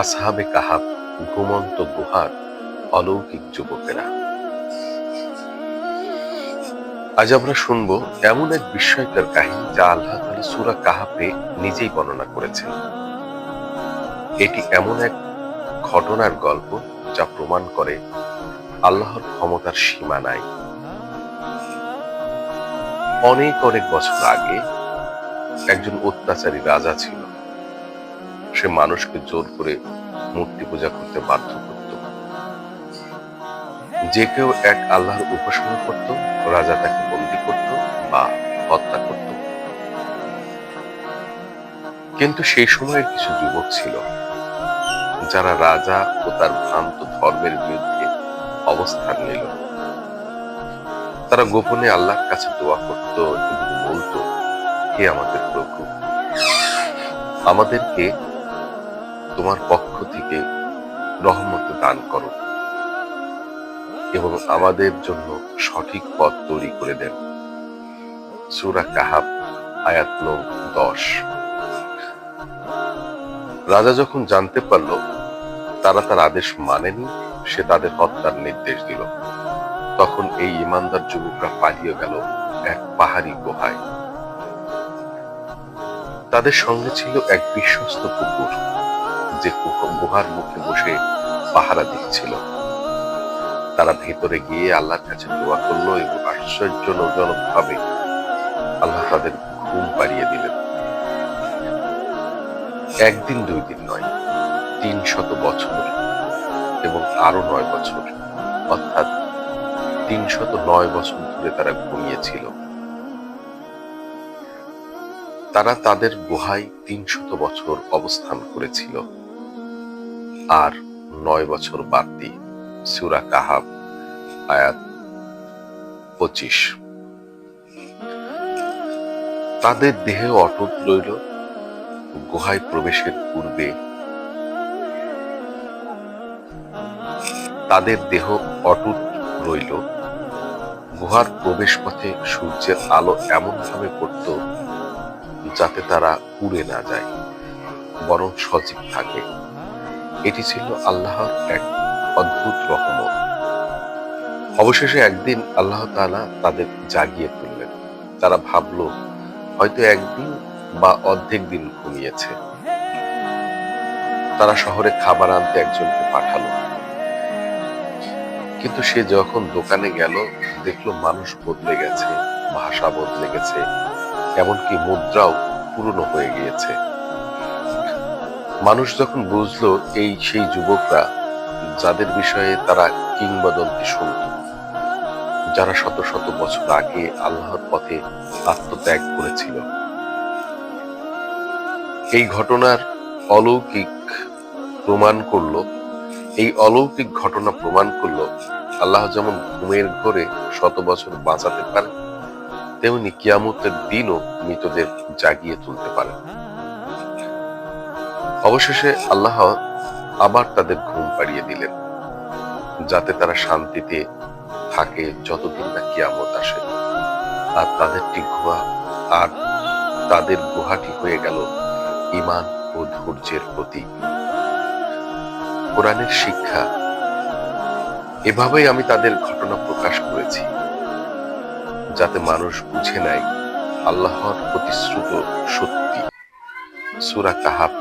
আসহাবে কাহাব, ঘুমন্ত গুহার অলৌকিক যুবকেরা। আজ আমরা শুনব এমন এক বিস্ময়কর কাহিনী যা আল্লাহ সূরা কাহাবে নিজেই বর্ণনা করেছেন। এটি এমন এক ঘটনার গল্প যা প্রমাণ করে আল্লাহর ক্ষমতার সীমা নাই অনেক অনেক বছর আগে একজন অত্যাচারী রাজা ছিল। সে মানুষকে জোর করে মূর্তি পূজা করতে বাধ্য করত। যে কেউ এক আল্লাহর উপাসনা করত, রাজা তাকে বন্দি করত বা হত্যা করত। কিন্তু সেই সময়ের কিছু যুবক ছিল, যারা রাজা ও তার ভ্রান্ত ধর্মের বিরুদ্ধে অবস্থান নিল। তারা গোপনে আল্লাহর কাছে দোয়া করত এবং বলতো, হে আমাদের প্রভু, আমাদেরকে তোমার পক্ষ থেকে রহমত দান করো। এবং আমাদের জন্য সঠিক পথ তৈরি করে দেন। সুরা কাহাব, আয়াত নং, দশ। রাজা যখন জানতে পারল, তারা তার আদেশ মানেনি, সে তাদের হত্যার নির্দেশ দিল। তখন এই ইমানদার যুবকরা পালিয়ে গেল এক পাহাড়ি গুহায়। তাদের সঙ্গে ছিল এক বিশ্বস্ত কুকুর। যে গুহার মুখে বসে পাহারা দিচ্ছিল। তারা ভেতরে গিয়ে আল্লাহর কাছে দোয়া করল এবং আশ্চর্যজনক ভাবে আল্লাহ তাদের ঘুম পাড়িয়ে দিলেন। একদিন, দুই দিন নয়, তিন শত বছর এবং আরও নয় বছর, অর্থাৎ তিনশত নয় বছর ধরে তারা ঘুমিয়েছিল। তারা তাদের গুহায় তিনশত বছর অবস্থান করেছিল। আর নয় বছর বাড়তি সুরা কাহাব আয়াত পঁচিশ। তাদের দেহে অটুট রইল গুহায় প্রবেশের পূর্বে। তাদের দেহ অটুট রইল। গুহার প্রবেশ পথে সূর্যের আলো এমন ভাবে পড়ত যাতে তারা উড়ে না যায়, বরং সজীব থাকে। এটি ছিল আল্লাহর এক অদ্ভুত রহমত। অবশেষে একদিন আল্লাহ তাআলা তাদের জাগিয়ে তুললেন। তারা ভাবলো, হয়তো একদিন বা অর্ধেক দিন ঘুমিয়েছে। তারা শহরে খাবার আনতে একজনকে পাঠালো। কিন্তু সে যখন দোকানে গেল, দেখল মানুষ বদলে গেছে, ভাষা বদলে গেছে, এমনকি মুদ্রাও পুরনো হয়ে গিয়েছে। মানুষ যখন বুঝলো এই সেই যুবকরা, যাদের বিষয়ে তারা কিংবদন্তি শুনত, যারা শত শত বছর আগে আল্লাহর পথে আত্মত্যাগ করেছিল। এই ঘটনার অলৌকিক প্রমাণ করল, এই অলৌকিক ঘটনা প্রমাণ করল, আল্লাহ যেমন ঘুমের ঘরে শত বছর বাঁচাতে পারে তেমনি কিয়ামতের দিনও মৃতদের জাগিয়ে তুলতে পারে অবশেষে আল্লাহ আবার তাদের ঘুম পাড়িয়ে দিলেন, যাতে তারা শান্তিতে থাকে যতদিন না কিয়ামত আসে। আর তাদেরটি গুহা, আর তাদের গুহাটি হয়ে গেল ইমান ও ধৈর্যের প্রতীক। কোরআনের শিক্ষা, এভাবেই আমি তাদের ঘটনা প্রকাশ করেছি, যাতে মানুষ বুঝে নেয় আল্লাহর প্রতিশ্রুত সত্যি। সুরা কাহাব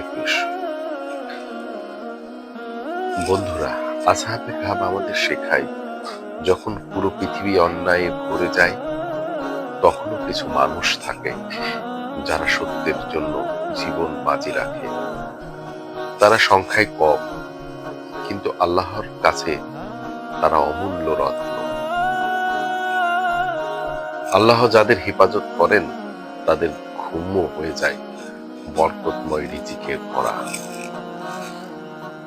একুশ। বন্ধুরা কাহাব আমাদের শেখায়, যখন পুরো পৃথিবী অন্যায়ে ভরে যায়, তখনও কিছু মানুষ থাকে যারা সত্যের জন্য জীবন বাজি রাখে। তারা সংখ্যায় কম, কিন্তু আল্লাহর কাছে তারা অমূল্য রত্ন। আল্লাহ যাদের হেফাজত করেন, তাদের ঘুমও হয়ে যায়। বরকতময় রিজিকের ভরা।